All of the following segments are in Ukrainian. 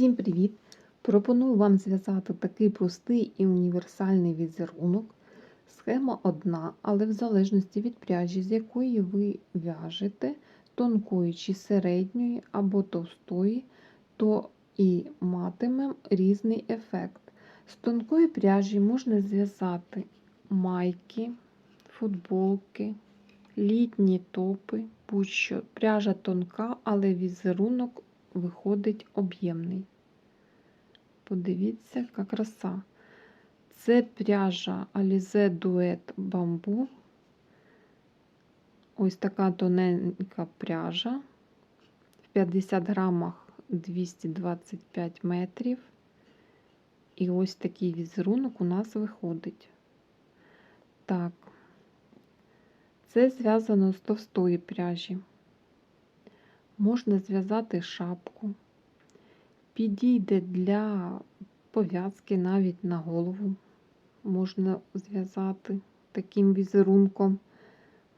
Всім привіт! Пропоную вам зв'язати такий простий і універсальний візерунок. Схема одна, але в залежності від пряжі, з якої ви в'яжете, тонкої чи середньої або товстої, то і матимемо різний ефект. З тонкої пряжі можна зв'язати майки, футболки, літні топи, будь-що. Пряжа тонка, але візерунок виходить об'ємний. Подивіться, яка краса. Це пряжа Alize Duet Bamboo. Ось така тоненька пряжа. В 50 грамах 225 метрів. І ось такий візерунок у нас виходить. Так, це зв'язано з товстої пряжі. Можна зв'язати шапку, підійде для пов'язки навіть на голову. Можна зв'язати таким візерунком,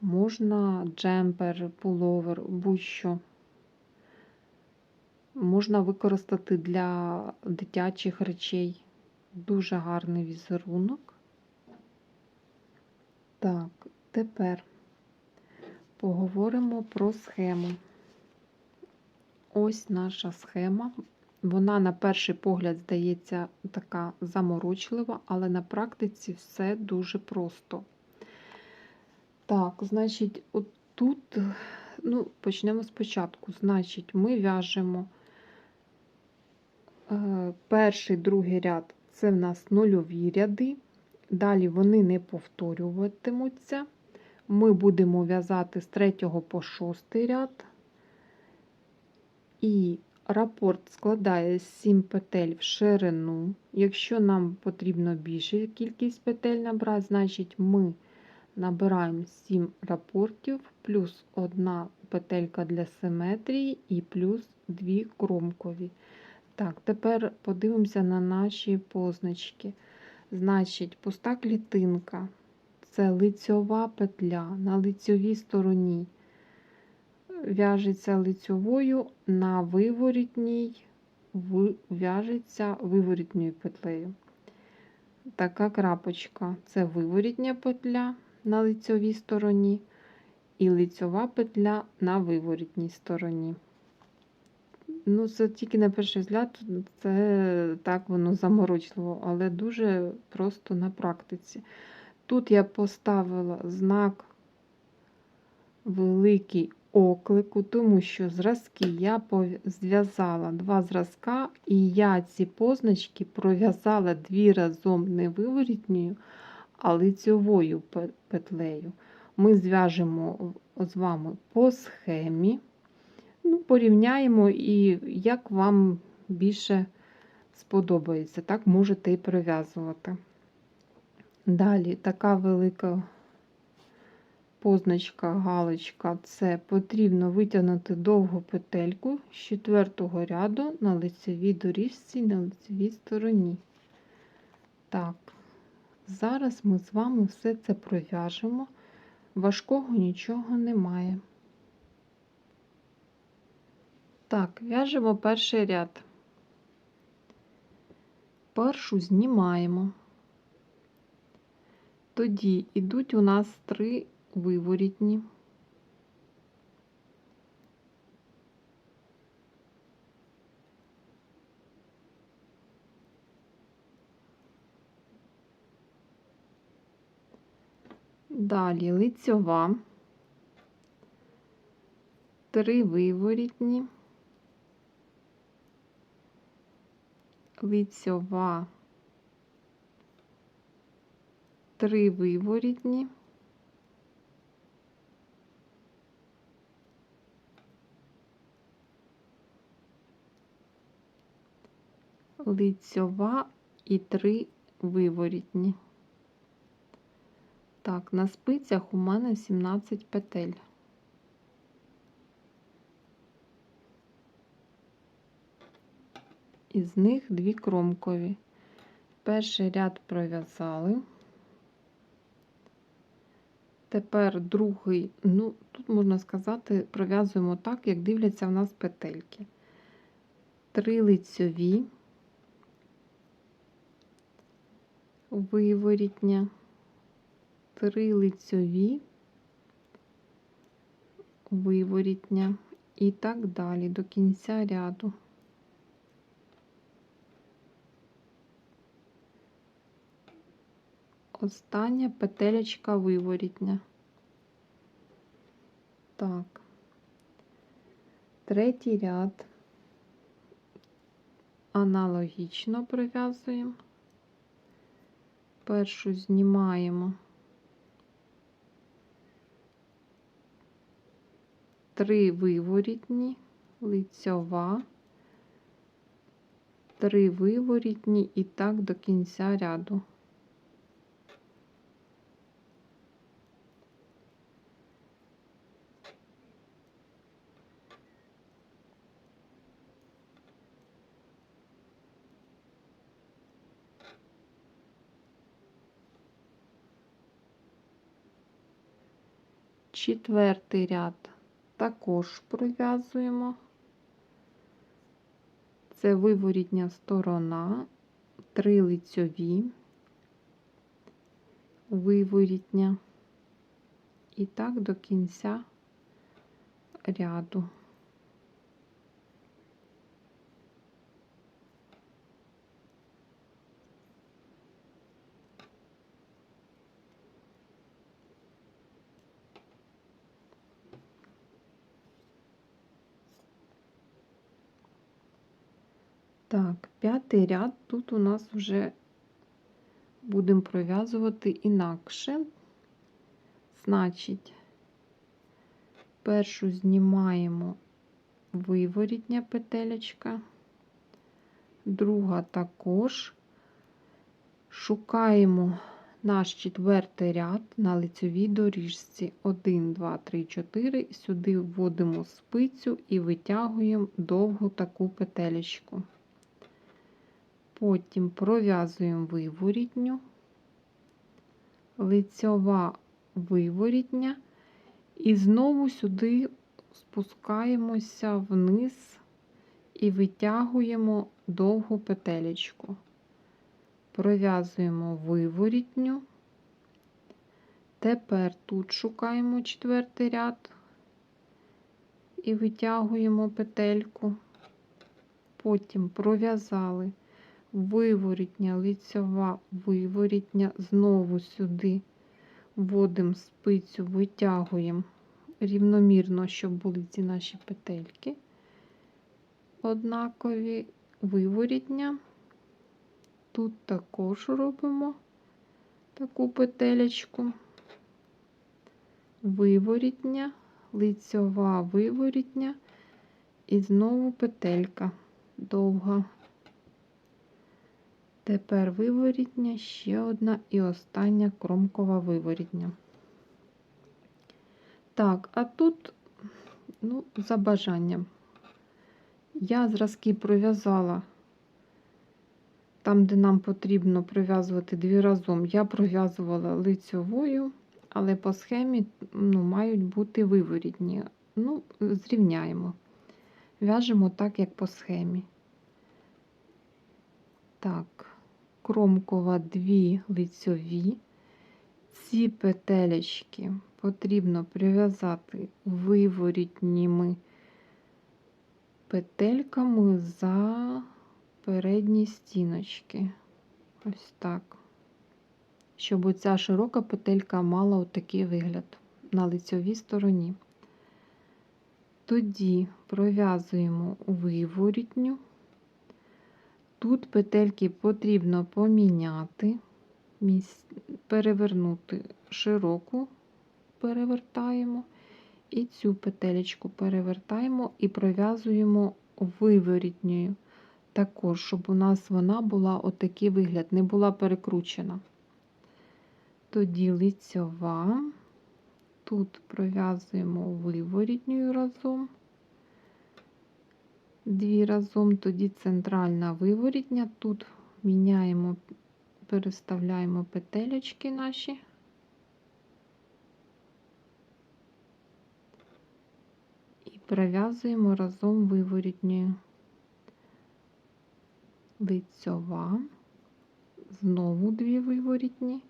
можна джемпер, пуловер, будь-що. Можна використати для дитячих речей. Дуже гарний візерунок. Так, тепер поговоримо про схему. Ось наша схема. Вона на перший погляд здається така заморочлива, але на практиці все дуже просто. Так, значить, от тут, ну, почнемо спочатку. Значить, ми в'яжемо е, перший, другий ряд це в нас нульові ряди. Далі вони не повторюватимуться. Ми будемо в'язати з 3 по 6 ряд. І рапорт складає 7 петель в ширину. Якщо нам потрібно більше кількість петель набрати, значить ми набираємо 7 рапортів, плюс 1 петелька для симетрії і плюс 2 кромкові. Так, тепер подивимося на наші позначки. Значить, пуста клітинка це лицьова петля на лицьовій стороні в'яжеться лицьовою, на виворітній в'яжеться виворітньою петлею. Така крапочка це виворітня петля на лицьовій стороні, і лицьова петля на виворітній стороні. Ну, це тільки на перший взгляд, це так воно заморочливо, але дуже просто на практиці. Тут я поставила знак великий оклику, тому що зразки я зв'язала два зразка, і я ці позначки пров'язала дві разом не виворітньою, а лицьовою петлею. Ми зв'яжемо з вами по схемі, ну, порівняємо, і як вам більше сподобається, так можете і пров'язувати. Далі така велика позначка, галочка це потрібно витягнути довгу петельку з четвертого ряду на лицевій доріжці на лицевій стороні. Так, зараз ми з вами все це пров'яжемо, важкого нічого немає. Так, в'яжемо перший ряд. Першу знімаємо. Тоді йдуть у нас три виворітні. Далі лицьова, три виворітні, лицьова, три виворітні. Лицьова і три виворітні. Так, на спицях у мене 17 петель. Із них дві кромкові. Перший ряд пров'язали. Тепер другий, ну, тут можна сказати, пров'язуємо так, як дивляться в нас петельки. три лицьові, виворітня, три лицьові, виворітня і так далі до кінця ряду. Остання петелечка виворітня. Так. Третій ряд аналогічно пров'язуємо. Першу знімаємо три виворітні, лицьова, три виворітні і так до кінця ряду. Четвертий ряд також пров'язуємо. Це виворітня сторона, три лицьові, виворітня і так до кінця ряду. Так, п'ятий ряд тут у нас вже будемо пров'язувати інакше. Значить, першу знімаємо виворітня петелечка, друга також. Шукаємо наш четвертий ряд на лицевій доріжці. 1, 2, 3, 4. Сюди вводимо спицю і витягуємо довгу таку петелечку. Потім пров'язуємо виворітню, лицьова виворітня, і знову сюди спускаємося вниз і витягуємо довгу петелечку. Пров'язуємо виворітню. Тепер тут шукаємо четвертий ряд і витягуємо петельку, потім пров'язали виворітня, лицьова, виворітня, знову сюди вводимо спицю, витягуємо рівномірно, щоб були ці наші петельки. Однакові виворітня. Тут також робимо таку петелечку, виворітня, лицьова виворітня і знову петелька довга. Тепер виворітня, ще одна і остання кромкова виворітня. Так, а тут, ну, за бажанням, я зразки пров'язала там, де нам потрібно пров'язувати дві разом, я пров'язувала лицьовою, але по схемі ну, мають бути виворітні. Ну, зрівняємо. В'яжемо так, як по схемі. Так кромкова дві лицьові. Ці петелечки потрібно прив'язати виворітніми петельками за передні стіночки. Ось так. Щоб оця широка петелька мала отакий вигляд на лицьовій стороні. Тоді пров'язуємо виворітню. Тут петельки потрібно поміняти, перевернути широку, перевертаємо, і цю петелечку перевертаємо і пров'язуємо виворітньою. Також, щоб у нас вона була отакий вигляд, не була перекручена. Тоді лицьова, тут пров'язуємо виворітньою разом дві разом, тоді центральна виворітня. Тут міняємо, переставляємо петелечки наші. І пров'язуємо разом виворітньою. лицьова, знову дві виворітні,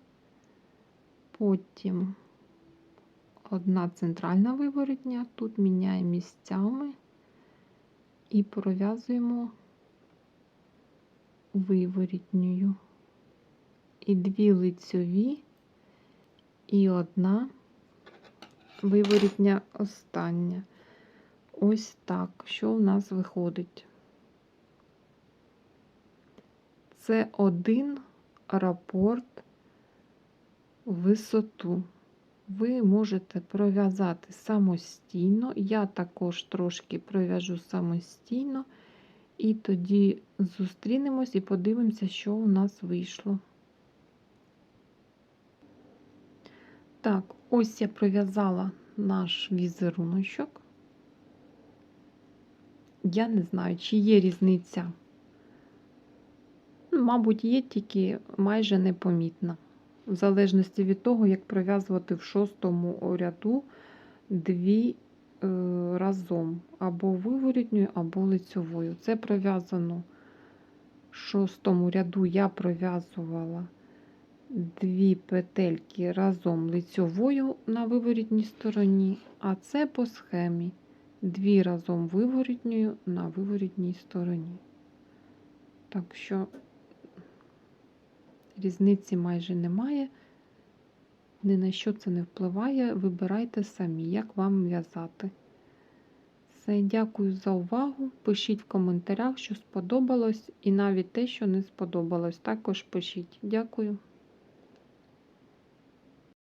потім одна центральна виворітня, тут міняємо місцями і пров'язуємо виворітньою. І дві лицьові, і одна виворітня остання. Ось так, що в нас виходить. Це один рапорт висоту. Ви можете пров'язати самостійно. Я також трошки пров'яжу самостійно, і тоді зустрінемось і подивимося, що у нас вийшло. Так, ось я пров'язала наш візеруночок. Я не знаю, чи є різниця. Мабуть, є тільки майже непомітна. В залежності від того, як пров'язувати в шостому ряду дві е, разом, або виворітньою, або лицьовою. Це пров'язано в шостому ряду я пров'язувала дві петельки разом лицьовою на виворітній стороні, а це по схемі дві разом виворітньою на виворітній стороні. Так що різниці майже немає, ні на що це не впливає. Вибирайте самі, як вам в'язати. Все, дякую за увагу. Пишіть в коментарях, що сподобалось, і навіть те, що не сподобалось, також пишіть. Дякую.